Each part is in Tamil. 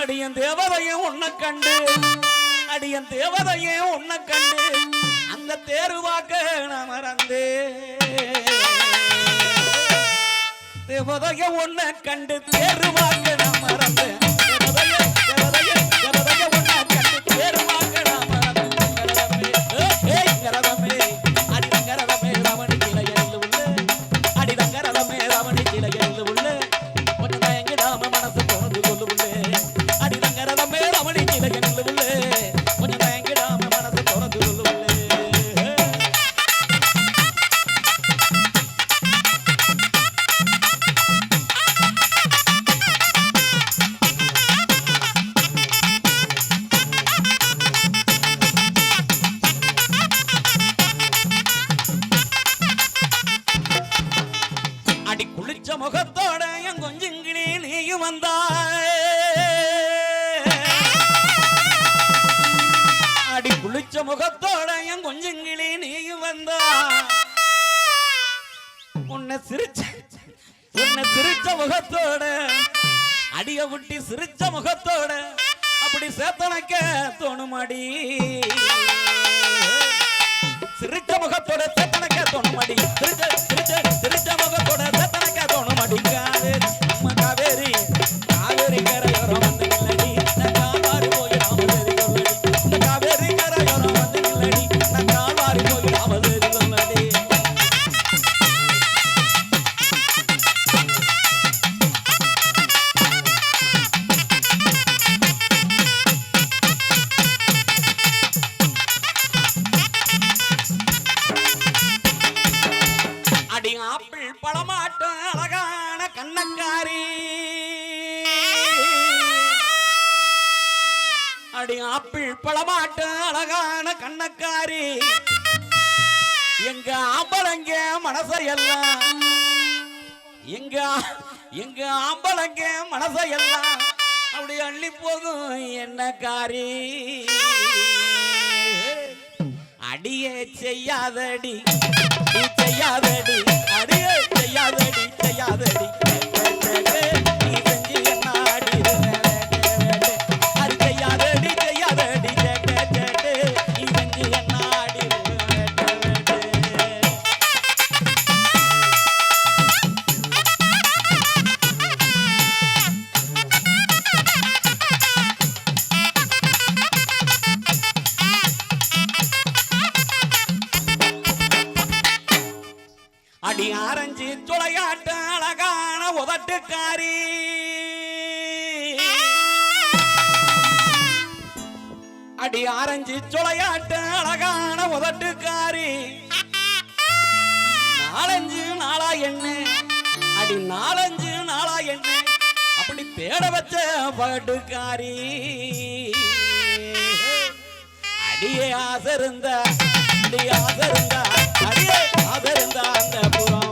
அடியன் தேவதையே உன்னை கண்டு. அடியன் தேவதையே உன்னை கண்டு. அந்த தேர்வாக்க நான் மறந்தே தேவதைய உன்னை கண்டு தேர்வாக்க நான் மறந்தேன். மடி பாட்டு அழகான கண்ணக்காரி. எங்க ஆம்பளைங்க மனசையெல்லாம் எங்க எங்க ஆம்பளைங்க மனசையெல்லாம் அப்படி அள்ளி போகும் என்ன காரி? அடியே செய்யாதடி செய்யாதடி அடியே செய்யாதடி செய்யாதடி. ரோட்டுக்காரி அடி ஆரஞ்சு சுளையாட்ட அழகான உதட்டுக்காரி. நாலஞ்சு நாளா என்ன? அடி நாலஞ்சு நாளா என்ன? அப்படி தேட வச்ச பாட்டுக்காரி. அடியே ஆசை இருந்தா அடியே ஆசை அடியே ஆசை இருந்தா அந்த புறம்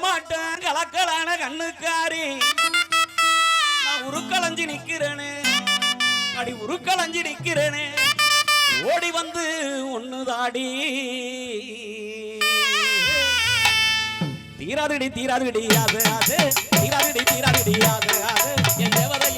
மாட்டேன் கலக்கலான கண்ணுக்காரி. நான் உருக்களஞ்சி நிக்கிறேனே. அடி உருக்களஞ்சி நிக்கிறேனே. ஓடி வந்து ஒண்ணுதாடி. தீராதுடி தீராதுடி அது அது தீராதுடி தீராதுடி அது அது என் தேவதை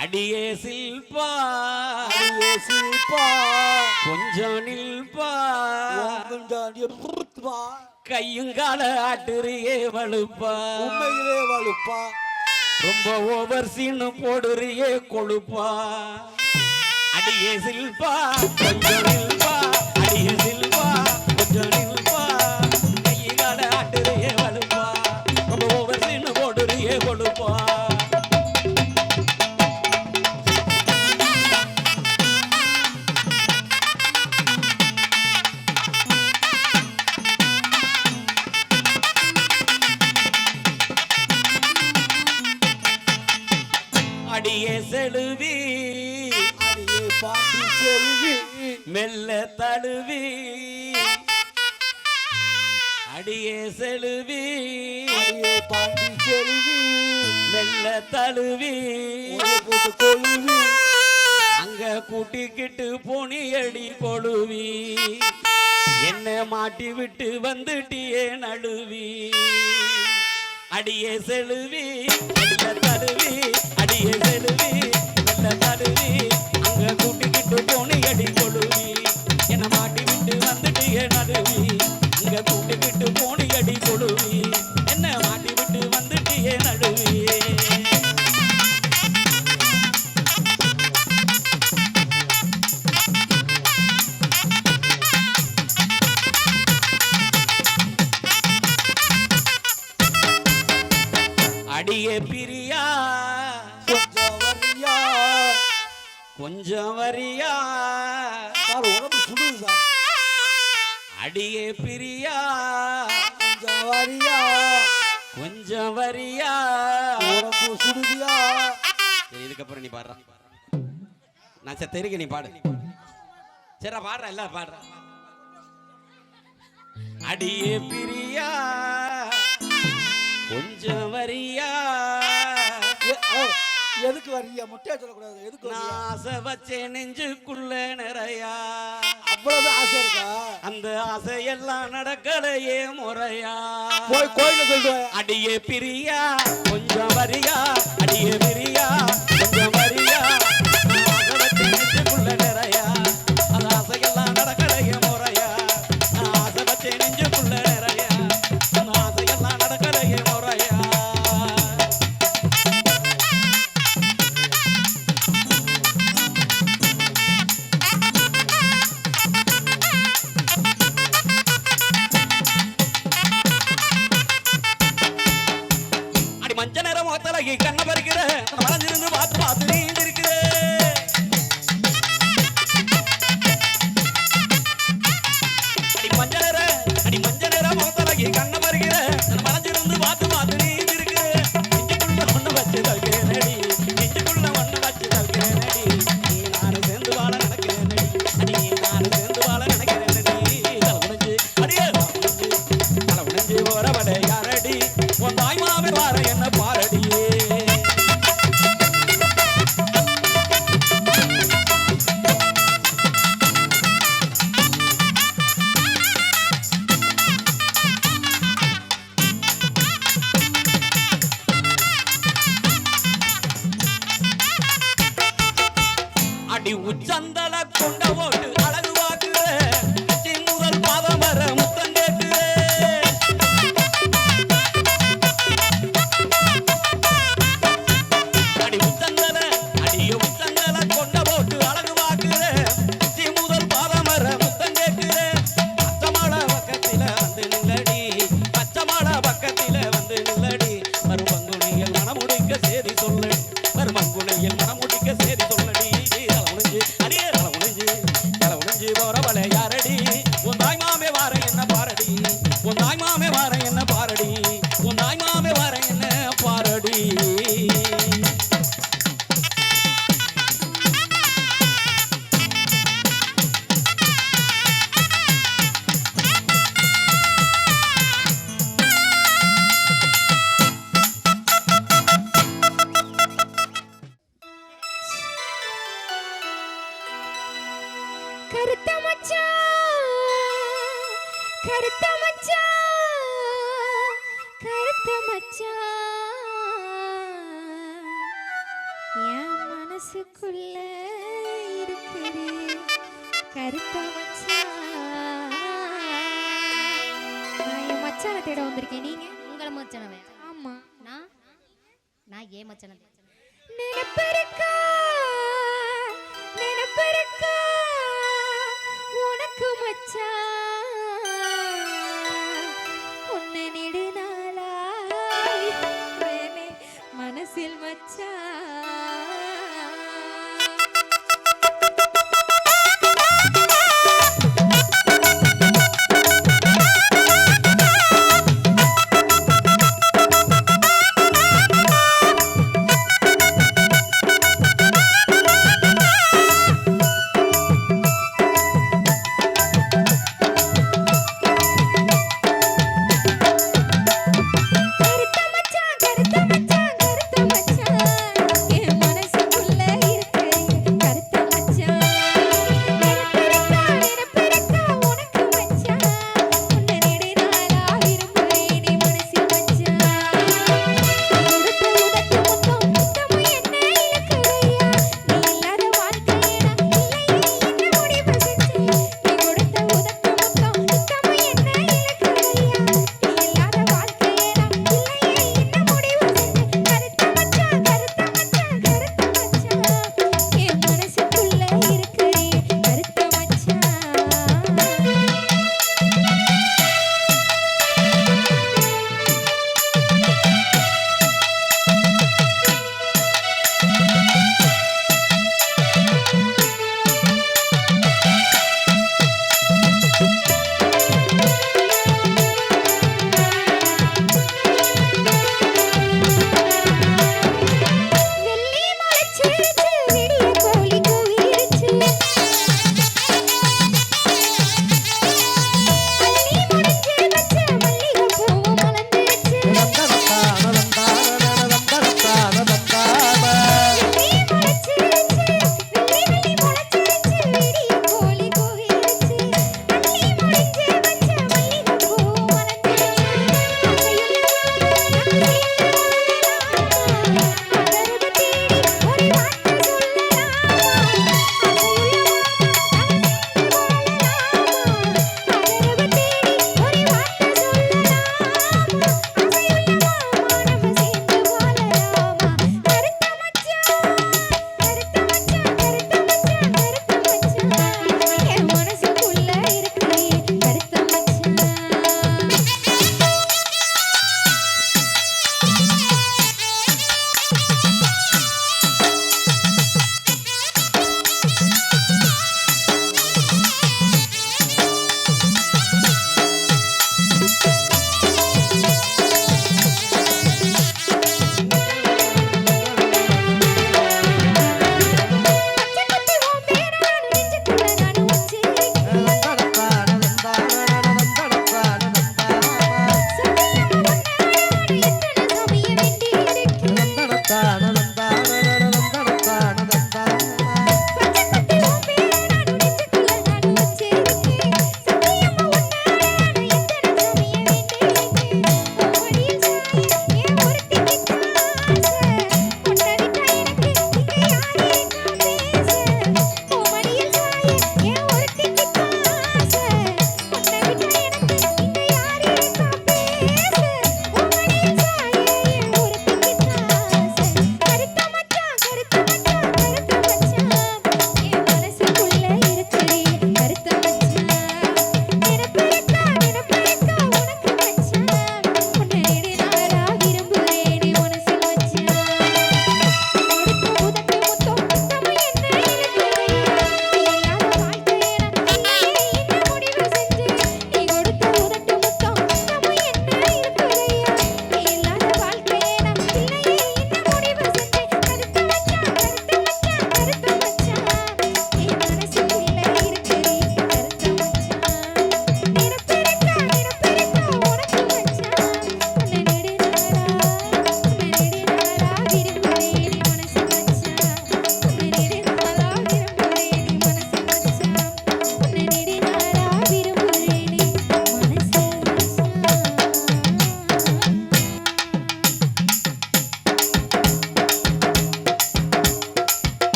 அடியே சில்பா அடியே சிரிப்பா கொஞ்சம் நில்பா. புருத்துப்பா கையுங்கால ஆட்டுறியே வலுப்பா. உண்மையிலே வலுப்பா. ரொம்ப ஓவர் சீனு போடுறியே கொழுப்பா. அடியே சில்பா கொஞ்சம் தழுவி. போட்டு கொழுவி. அங்க கூட்டிக்கிட்டு போனியடி கொழுவி. என்ன மாட்டி விட்டு வந்துட்டியே நழுவி. அடியே மெல்ல தழுவி அடியே செலுவி பிரியா? கொஞ்சம் வரியா கொஞ்சம் வரியா? உடம்பு சுடுதியா? சரி, இதுக்கப்புறம் நீ பாடுற. நான் சரி தெரிக்க நீ பாடு. சரி நான் பாடுறேன் எல்லாம் பாடுறேன் அடியே பிரியா. கொஞ்சம் வரியா? எதுக்கு வரியா முட்டையா சொல்லக்கூடாது. எதுக்கு ஆசை வச்சேன் நெஞ்சுக்குள்ள நிறையா. அவ்வளவு ஆசை இருக்கா? அந்த ஆசையெல்லாம் நடக்கலையே முறையா. போய் கோயில சொல்லிட்டு வா. அடியே பிரியா கொஞ்சம் வரியா. அடியே பிரியா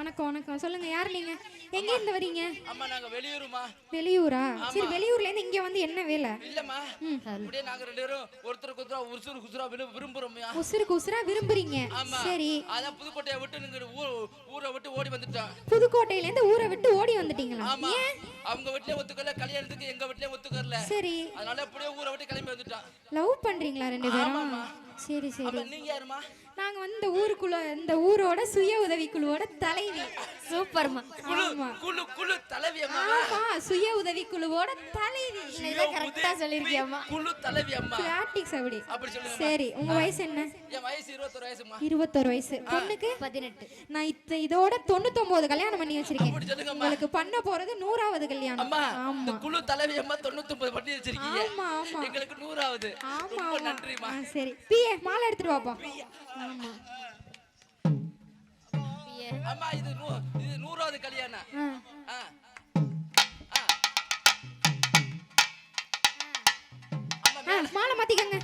வணக்கம் வணக்கம். சொல்லுங்க யார் நீங்க? எங்க இருந்து வரீங்க? அம்மா நாங்க வெளியூருமா வெளியூரா? சரி வெளியூர்ல இருந்து இங்க வந்து என்ன வேலை? இல்லம்மா. அப்படியே நாங்க ரெண்டு பேரும் ஒருத்தருக்கு ஒருத்தரா உசுறு குசுரா விரு- விரும்புறோம்யா. உசுரா விரும்புறீங்க. ஆமா. சரி. அதான் புதுக்கோட்டையை விட்டு நீங்க ஊர் விட்டு ஓடி வந்துட்டோம். புதுக்கோட்டையில இருந்து ஊரை விட்டு ஓடி வந்துட்டீங்களா? ஆமா. அவங்க வீட்லயே ஒத்துக்கல கல்யாணத்துக்கு எங்க வீட்லயே ஒத்துக்கறல. சரி. அதனால அப்படியே ஊரை விட்டு கிளம்பி வந்துட்டோம். லவ் பண்றீங்களா ரெண்டு பேரும்? சரி சரி. நீங்க யாருமா நாங்க வந்து இந்த ஊருக்குள்ள இந்த ஊரோட சுய உதவி குழுவோட தலைவி. சூப்பர்மா. குழு ஆமா. குழு குழு தலைவி அம்மா. ஆமா சுய உதவி குழுவோட தலைவி இதை கரெக்டா சொல்லிருக்கியம்மா. குழு தலைவி அம்மா. பிராக்டிக்ஸ் அப்படி. அப்படி சொல்லுங்க சரி உங்க வயசு என்ன? என் வயசு இருபத்தொரு வயசுமா இருபத்தொரு வயசு. பொண்ணுக்கு? பதினெட்டு. நான் இத்த இதோட தொண்ணூத்தொன்பது கல்யாணம் பண்ணி வச்சிருக்கேன். உங்களுக்கு பண்ண போறது நூறாவது கல்யாணம். அம்மா ஆமா. குழு தலைவி அம்மா தொண்ணூத்தி ஒன்பது பண்ணி வச்சிருக்கீங்க. ஆமா ஆமா. எங்களுக்கு நூறாவது. ஆமா ரொம்ப ஆமா. நன்றிமா ஆ, சரி. பிஏ மாலை எடுத்துட்டு வாப்பா. ஆமா. அம்மா இது நூ இது நூறாவது கல்யாணம். மாலை மாத்திக்கங்க.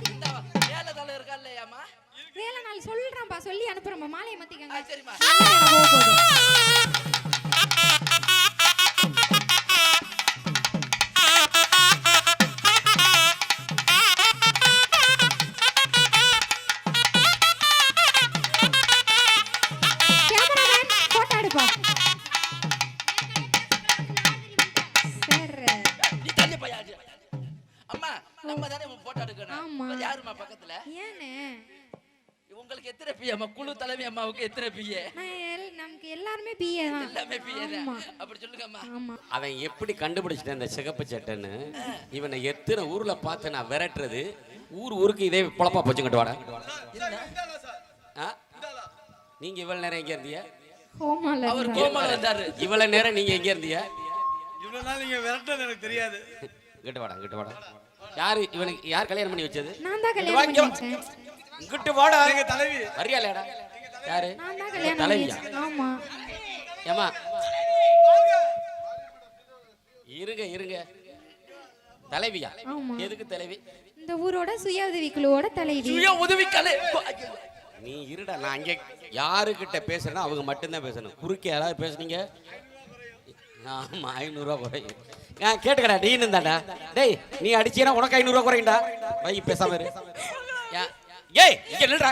மேல தலை இருக்கா இல்லையாம்மா? வேலை நாள் சொல்றேன்ப்பா சொல்லி அனுப்புறேன்ப்பா மாலையை மாத்திக்கங்க. சரிம்மா. அம்மா குழு தலைவி அம்மாவுக்கு எத்தனை பிஏ நமக்கு எல்லாருமே பிஏ தான். எல்லாமே பிஏ ஆமா. அப்படி சொல்லுங்க அம்மா ஆமா. அவன் எப்படி கண்டுபிடிச்சிட்டேன் இந்த சிகப்பு சட்டைன்னு? இவனை எத்தனை ஊர்ல பார்த்து நான் விரட்டுறது? ஊர் ஊருக்கு இதே பொழப்பா போச்சுக்கிட்டு வாடா? நீங்க இவ்வளவு நேரம் எங்க இருந்தீங்க? ஹோமால அவர். கோமால இருந்தாரு இவ்வளவு நேரம் நீங்க எங்க இருந்தீங்க? இவ்வளவு நாள் நீங்க விரட்டது எனக்கு தெரியாது. இங்கிட்டு வாடா இங்கிட்டு வாடா. யாரு இவனுக்கு யார் கல்யாணம் பண்ணி வச்சது? நான் தான் கல்யாணம் பண்ணி வச்சேன். இங்கிட்டு வாடா. எங்க தலைவி. வரியாலேடா யாரு? தலைவியா? ஆமா. ஏமா இருங்க இருங்க. தலைவியா? ஆமா. எதுக்கு தலைவி? இந்த ஊரோட சுய உதவி குழுவோட தலைவி. சுய உதவி கலை நீ இருடா நான் அங்கே யாருக்கிட்ட பேசுறேனோ அவங்க மட்டும்தான் பேசணும். குறுக்கே யாராவது பேசுனீங்க? ஆமா ஐநூறுரூவா குறையும். ஆ கேட்டுக்கடா நீ தாண்டா டேய் நீ அடிச்சீனா உனக்கு ஐநூறுரூவா குறையும்டா. வை பேசாம இரு. ஏய் இங்க நில்றா.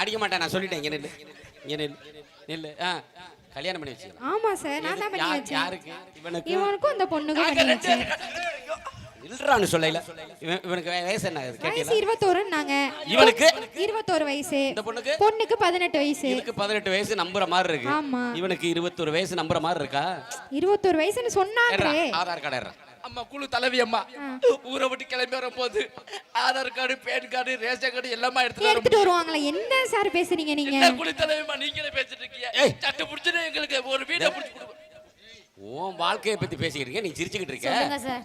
அடிக்க மாட்டேன் நான் சொல்லிட்டேன் இங்க நில்லு. இங்க நில்லு. நில்லு. ஆ கல்யாணம் பண்ணி வச்சுக்கலாம். ஆமா சார் நான் தான் பண்ணி வச்சேன். யாருக்கு? இவனுக்கு? இவனுக்கும் இந்த பொண்ணுக்கும் பண்ணி வச்சேன். நில்றான்னு சொல்லல. இவன் இவனுக்கு வயசு என்ன ஆகுது வயசு கேட்டீங்களா இருபத்தோருன்னாங்க. இவனுக்கு? இருபத்தோரு வயசு. இந்த பொண்ணுக்கு? பொண்ணுக்கு பதினெட்டு வயசு. இதுக்கு பதினெட்டு வயசு நம்புற மாதிரி இருக்கு. ஆமா. இவனுக்கு இருபத்தொரு வயசு நம்புற மாதிரி இருக்கா? இருபத்தோரு வயசுன்னு சொன்னாங்களே. ஏறா, ஆதார் கார்டு. அம்மா குழு தலைவி அம்மா. ஊரை விட்டு கிளம்பி வர போது Aadhaar card PAN card ration card எல்லாமே எடுத்துட்டு வர எடுத்துட்டு வருவாங்களா? என்ன சார் பேசுறீங்க நீங்க? என்ன குழு தலைவிமா நீங்களே பேசிட்டு இருக்கீங்க. ஏய். சட்டு புடிச்சுட்டு எங்களுக்கு ஒரு வீட்டை புடிச்சு கொடுங்க. உன் வாழ்க்கையை பத்தி பேசிக்கிட்டு இருக்க நீ சிரிச்சுக்கிட்டு இருக்க. சொல்லுங்க சார்.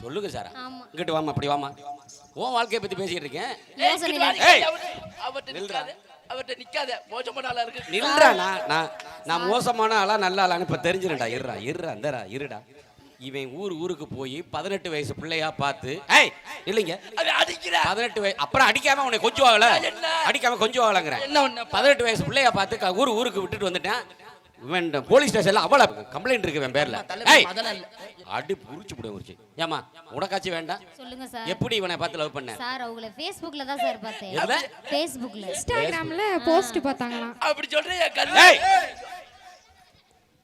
சொல்லுங்க சார். ஆமா. இங்கிட்டு வாமா அப்படி வாமா உன் வாழ்க்கையை பத்தி பேசிக்கிட்டு இருக்கேன். வாடி, அவர்ட்ட நிக்காத. மோசமான ஆளா இருக்கு. நில்றா நான் நான் மோசமான ஆளா நல்ல ஆளான்னு இப்ப தெரிஞ்சிருடா இருடா இருடா இந்தடா இருடா. இவன் ஊர் ஊருக்கு போய் பதினெட்டு வயசு பிள்ளையா பார்த்து ஏய் இல்லைங்க. பதினெட்டு வயசு அப்புறம் அடிக்காம உன்னை கொஞ்சம் ஆகல? அடிக்காம கொஞ்சம் ஆகலங்கிறேன் பதினெட்டு வயசு பிள்ளைய பார்த்து ஊர் ஊருக்கு விட்டுட்டு வந்துட்டேன். இவன் போலீஸ் ஸ்டேஷன்ல அவள கம்ப்ளைண்ட் இருக்கு இவன் பேர்ல. அடி புரிச்சு புடி உரிச்சு. ஏமா உனக்காச்சும் வேண்டாம்? சொல்லுங்க சார். எப்படி இவனை பார்த்து லவ் பண்ண? சார் அவங்கள Facebookல தான் சார் பார்த்தேன். எதுல? Facebookல இன்ஸ்டாகிராம்ல போஸ்ட் பார்த்தாங்களாம். அப்படி சொல்றேன் என் கண்ணு. ஏய்!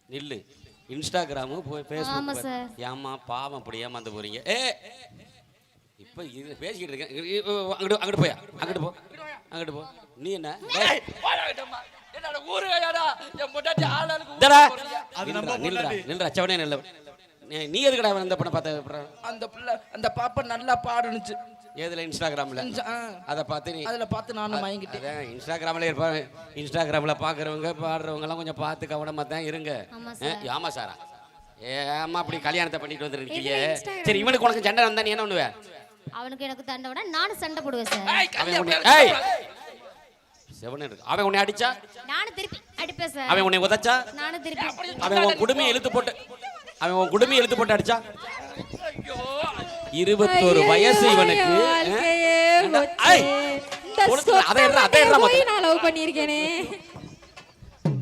நில்லு. இன்ஸ்டாகிராமு போய் ஃபேஸ்புக். ஏமா பாவம் அப்படி ஏமாந்து போறீங்க? ஏ இப்போ இது பேசிக்கிட்டு இருக்கேன். அங்கிட்டு அங்கிட்டு போயா? அங்கிட்டு போ. அங்கிட்டு போ. நீ என்ன? நீ- நீ எதுக்குடா இந்த பொண்ணை பார்த்த? அந்த பிள்ளை அந்த பாப்பா நல்லா பாடுனுச்சு. ஏதுல இன்ஸ்டாகிராம்ல. அதை பார்த்து நீ அதுல பார்த்து நானும் வாங்கிட்டேன் அதான் இன்ஸ்டாகிராம்ல இருப்பாங்க இன்ஸ்டாகிராம்ல பாக்குறவங்க பாடுறவங்க எல்லாம் கொஞ்சம் பார்த்து கவனமா தான் இருங்க. ஆமா ஆ, ஆமா சாரா. ஏமா அப்படி கல்யாணத்தை பண்ணிட்டு வந்துருக்கீங்க. சரி இவனுக்கு உனக்கு சண்டை வந்தா நீ என்ன பண்ணுவ? அவனுக்கு எனக்கு தண்டை விட நானும் சண்டை போடுவேன் சார். செவனே இருக்கு. அவன் உன்னை அடிச்சா? நானும் திருப்பி அடிப்பேன் சார். அவன் உன்னை உதைச்சா? நானும் திருப்பி. அவன் உன் குடுமையை இழுத்து போட்டு அவன் உன் குடுமையை இழுத்து போட்டு அடிச்சா? ஐயோ, இருபத்தோரு வயசு இவனுக்கு.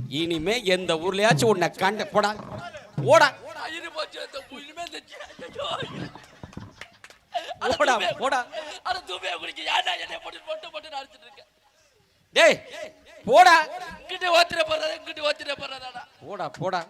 இனிமே எந்த ஊர்லயாச்சும் உன்னை கண்ட போடா. ஐயோ. போடா போடா. டேய் போடா. போடா போடா.